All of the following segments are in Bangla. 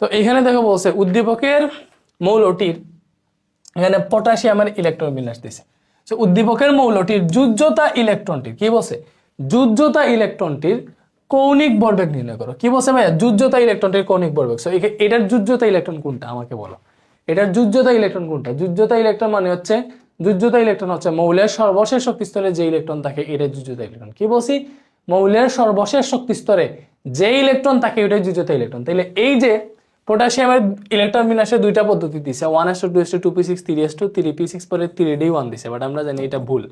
তো এখানে দেখো বলছে, উদ্দীপকের মৌলটির, এখানে পটাশিয়ামের ইলেকট্রন বিন্যাস দিছে তো উদ্দীপকের মৌলটির যুজ্যতা ইলেকট্রনটির, কি বলছে? যুজ্যতা ইলেকট্রনটির কৌণিক ভরবেগ নির্ণয় করো। কি বলছে ভাইয়া? যুজ্যতা ইলেকট্রনটির কৌণিক ভরবেগ সো এটার যুজ্যতা ইলেকট্রন কোনটা? আমাকে বলো। এটার যুজ্যতা ইলেকট্রন কোনটা? যুজ্যতা ইলেকট্রন মানে হচ্ছে, যুজ্যতা ইলেকট্রন হচ্ছে মৌলের সর্বশেষ শক্তি স্তরে যে ইলেকট্রন থাকে এটা যুজ্যতা ইলেকট্রন। কি বলছি? মৌলের সর্বশেষ শক্তি স্তরে যে ইলেকট্রন থাকে ওটাই যুজ্যতা ইলেকট্রন। তাহলে এই যে পটাশিয়ামের ইলেকট্রন বিন্যাসে দুইটা পদ্ধতি দিছে। One S two S two P six three S two three P six পরে থ্রি ডি ওয়ান দিছে বাট আমরা জানি এটা ভুল।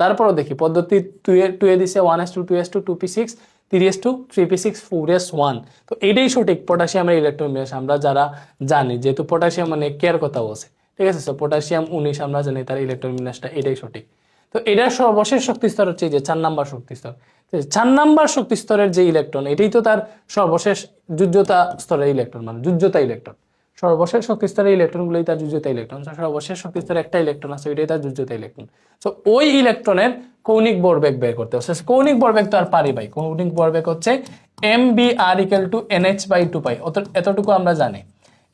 তারপরও দেখি, পদ্ধতি টু এ টু এ দিছে one S two two S two two P six three S two three P six four S one তো এটাই সঠিক পটাশিয়ামের ইলেকট্রন বিন্যাস, আমরা যারা জানি, যেহেতু পটাশিয়াম মানে কেয়ার কথা বলছে ঠিক আছে পটাশিয়াম উনিশ, আমরা জানি তার ইলেকট্রন বিন্যাসটা এটাই সঠিক। তো এটার সর্বশেষ শক্তি স্তর হচ্ছে যে চার নাম্বার শক্তি স্তর। চার নাম্বার শক্তি স্তরের যে ইলেকট্রন, এটাই তো তার সর্বশেষ যুজ্যতা স্তরের ইলেকট্রন মানে যুজ্যতা ইলেকট্রন। সর্বশেষ শক্তি স্তরের ইলেকট্রনগুলোই তার যুজ্যতা ইলেকট্রন। সর্বশেষ শক্তি স্তরে একটা ইলেকট্রন আছে, ওইটাই তার যুজ্যতা ইলেকট্রন। তো ওই ইলেকট্রনের কৌণিক ভরবেগ বের করতে হবে। কৌণিক ভরবেগ তো আর পারি ভাই। কৌণিক ভরবেগ হচ্ছে M V R equal to N H by two pi এতটুকু আমরা জানি।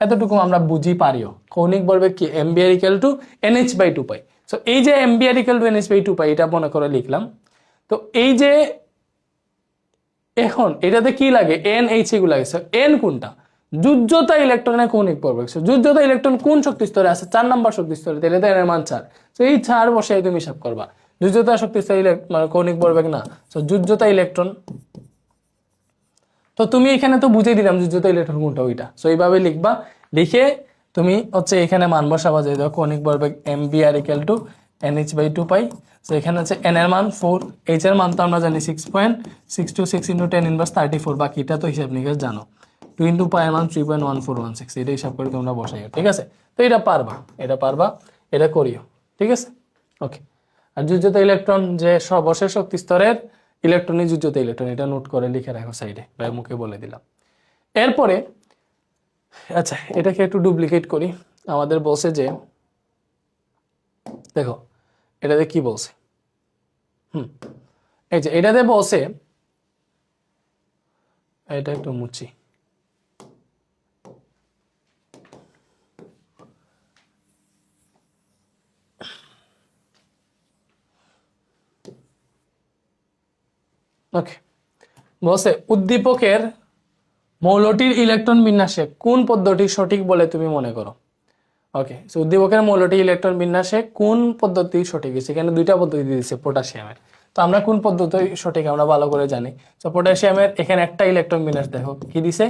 এতটুকু আমরা বুঝি, পারিও। কৌণিক ভরবেগ কি? M V R equal to N H by two pi so এই যে M V equal to N H by two pi এটা মনে করে লিখলাম। তো এই যে এখন এটাতে কি লাগে? এন এইচ এগুলো লাগে। এন কোনটা? যুজ্যতা ইলেকট্রনের কৌণিক প্রবেগ So, যুজ্যতা ইলেকট্রন কোন শক্তি স্তরে আছে? চার নাম্বার শক্তি স্তরে। তাহলে তো এর মান চার। তো এই চার বসে তুমি হিসাব করবা। যুজ্যতা শক্তি স্তরে মানে কৌণিক প্রবেগ না তো যুজ্যতা ইলেকট্রন তো তুমি এখানে তো বুঝে দিলাম যুজ্যতা ইলেকট্রন কোনটা ওইটা। সো এইভাবে লিখবা। লিখে তুমি হচ্ছে এখানে মান বসাবা যে দেখো কৌণিক ভরবেগ M V R equal to N H by two pi তো এখানে হচ্ছে এন এর মান ফোর এইচ এর মান তো আমরা জানি six point six two six into ten inverse thirty four বাকিটা তো হিসাব নিকাশ জানো। টু ইন্টু পাই মান three point one four one six এটা হিসাব করে তোমরা বসাইও, ঠিক আছে? তো এটা পারবা এটা পারবা, এটা করিও, ঠিক আছে? ওকে আর যুজ্যতা ইলেকট্রন যে সর্বশেষ শক্তি স্তরের ইলেকট্রনিক যুজ্যতা ইলেকট্রন, এটা নোট করে লিখে রাখো সাইডে বা মুখে বলে দিলাম। এরপরে আচ্ছা এটাকে একটু ডুপ্লিকেট করি। আমাদের বলছে যে, দেখো, এটাতে কি বলছে? হুম, এই যে এটাতে বলছে, এটা একটু মুছি। ওকে বলছে উদ্দীপকের মৌলটির ইলেকট্রন বিন্যাসে কোন পদ্ধতি সঠিক বলে তুমি মনে করো? ওকে সো উদ্দীপকের মৌলটি ইলেকট্রন বিন্যাসে কোন পদ্ধতি সঠিক? হয়েছে এখানে দুইটা পদ্ধতি দিয়েছে, পটাশিয়ামের। তো আমরা কোন পদ্ধতি সঠিক আমরা ভালো করে জানি। তো পটাশিয়ামের এখানে একটা ইলেকট্রন বিন্যাস দেখো, কি দিছে?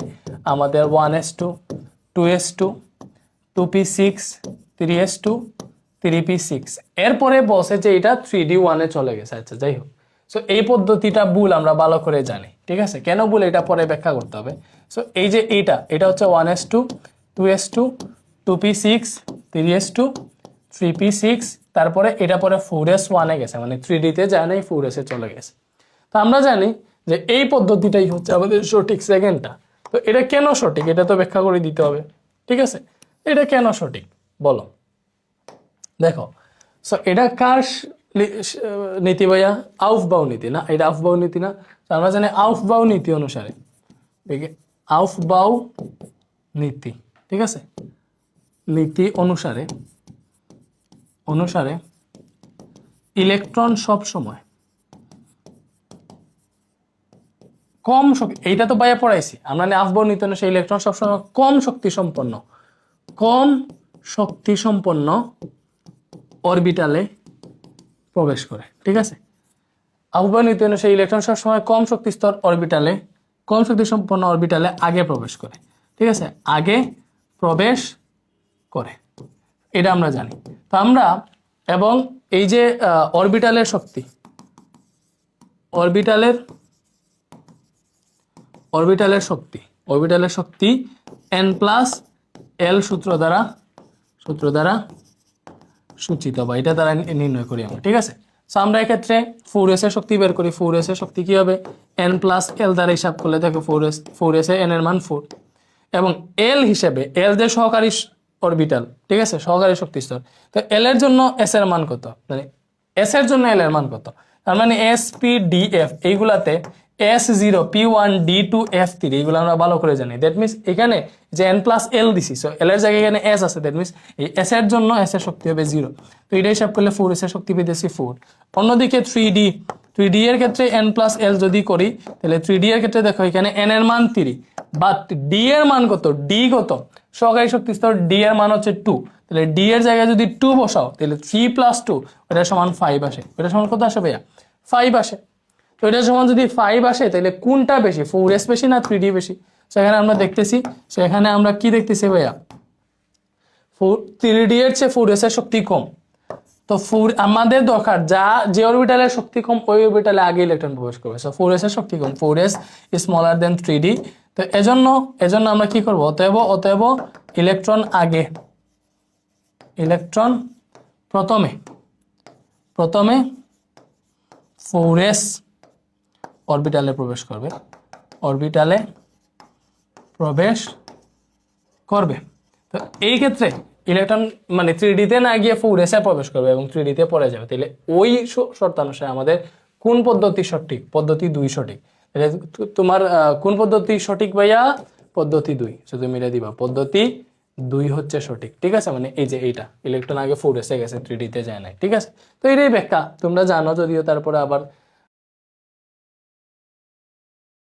আমাদের one S two two S two two P six three S two three P six এরপরে বসে যে এটা থ্রি ডি ওয়ানে চলে গেছে আচ্ছা যাই হোক। সো এই পদ্ধতিটা ভুল আমরা ভালো করে জানি। ঠিক আছে? কেন বলে এটা পরে ব্যাখ্যা করতে হবে? সো এই যে এইটা, এটা হচ্ছে one S two two S two two P six three S two three P six তারপরে এটা পরে ফোর এস ওয়ানে গেছে মানে থ্রি ডিতে যায় নাই ফোর এসে চলে গেছে। তো আমরা জানি যে এই পদ্ধতিটাই হচ্ছে আমাদের সঠিক সেকেন্ডটা তো এটা কেন সঠিক? এটা তো ব্যাখ্যা করে দিতে হবে, ঠিক আছে? এটা কেন সঠিক? বলো। দেখো সো এটা কার নীতি ভাইয়া আউফ বাউ নীতি, না? এটা আউফ বাউ নীতি না? আমরা জানি আউফ বাউ নীতি অনুসারে। দেখে আউফ বাউ নীতি, ঠিক আছে? নীতি অনুসারে অনুসারে ইলেকট্রন সব সময় কম শক্তি, এইটা তো বাইরে পড়াইছি। আমরা না আফবাউ নীতি অনুসারে ইলেকট্রন সবসময় কম শক্তি সম্পন্ন কম শক্তি সম্পন্ন অরবিটালে প্রবেশ করে, ঠিক আছে? আহ্বান নীতি অনুসারে ইলেকট্রন সবসময় কম শক্তি স্তর অরবিটালে, কম শক্তি সম্পন্ন অরবিটালে আগে প্রবেশ করে, ঠিক আছে? আগে প্রবেশ করে, এটা আমরা জানি। তো আমরা এবং এই যে অরবিটালের শক্তি, অরবিটালের অরবিটালের শক্তি অরবিটালের শক্তি এন প্লাস এল সূত্র দ্বারা সূত্র দ্বারা সূচিত বা এটা দ্বারা নির্ণয় করি আমরা, ঠিক আছে? সো আমরা এক্ষেত্রে ফোর এস এর শক্তি বের করি। ফোর এস এর শক্তি কি হবে? এন প্লাস এল দ্বারা হিসাব করলে দেখো ফোর এস ফোর এস এ এন এর মান ফোর এবং এল হিসেবে এল যে সহকারী অরবিটাল ঠিক আছে? সহকারী শক্তি স্তর তো এল এর জন্য এস এর মান কত? মানে এস এর জন্য এল এর মান কত? তার মানে S P D F এইগুলাতে S zero P one D two F three এগুলো আমরা ভালো করে জানি। দ্যাট মিনস এখানে যে এন প্লাস এল দিছি সো এল এর জায়গায় এখানে এস আছে দ্যাট মিনস এই এস এর জন্য এস এর শক্তি হবে জিরো তো এটা হিসাব করলে ফোর এস এর শক্তি পেতেছি ফোর অন্যদিকে থ্রি ডি থ্রি ডি এর ক্ষেত্রে এন প্লাস এল যদি করি, তাহলে থ্রি ডি এর ক্ষেত্রে দেখো এখানে এন এর মান থ্রি বাট ডি এর মান কত? ডি কত? সহকারী শক্তি স্তর ডি এর মান হচ্ছে টু তাহলে ডি এর জায়গায় যদি টু বসাও, তাহলে থ্রি প্লাস টু ওটা সমান ফাইভ আসে। ওটা সমান কত আসে ভাইয়া? ফাইভ আসে। তো এটার সমান যদি ফাইভ আসে, তাহলে কোনটা বেশি? ফোর এস বেশি না থ্রি ডি বেশি? সেখানে আমরা দেখতেছি সেখানে আমরা কি দেখতেছি ভাইয়া? ফোর থ্রি ডি এর চেয়ে ফোর এস এর শক্তি কম। তো ফোর আমাদের দরকার, যা, যে অরবিটালের শক্তি কম, ওই অরবিটালে আগে ইলেকট্রন প্রবেশ করবে। সো ফোর এস এর শক্তি কম। Four S smaller than three D তো এজন্য এজন্য আমরা কি করব? অতএব অতএব ইলেকট্রন আগে। ইলেকট্রন প্রথমে। প্রথমে ফোর এস অরবিটালে প্রবেশ করবে। অরবিটালে প্রবেশ করবে। তো এই ক্ষেত্রে ইলেকট্রন মানে থ্রি ডিতে না গিয়ে ফোর এসে প্রবেশ করবে এবং থ্রি ডিতে পড়ে যাবে। তাহলে ওই শর্তানুসারে আমাদের কোন পদ্ধতি সঠিক? পদ্ধতি দুই সঠিক। তাহলে তোমার কোন পদ্ধতি সঠিক ভাইয়া? পদ্ধতি দুই। শুধু মিলে দিবা। পদ্ধতি দুই হচ্ছে সঠিক। ঠিক আছে? মানে এই যে এইটা। ইলেকট্রন আগে ফোর এসে গেছে থ্রি ডিতে যায় নাই। ঠিক আছে? তো এটাই ব্যাখ্যা। তোমরা জানো যদিও, তারপরে আবার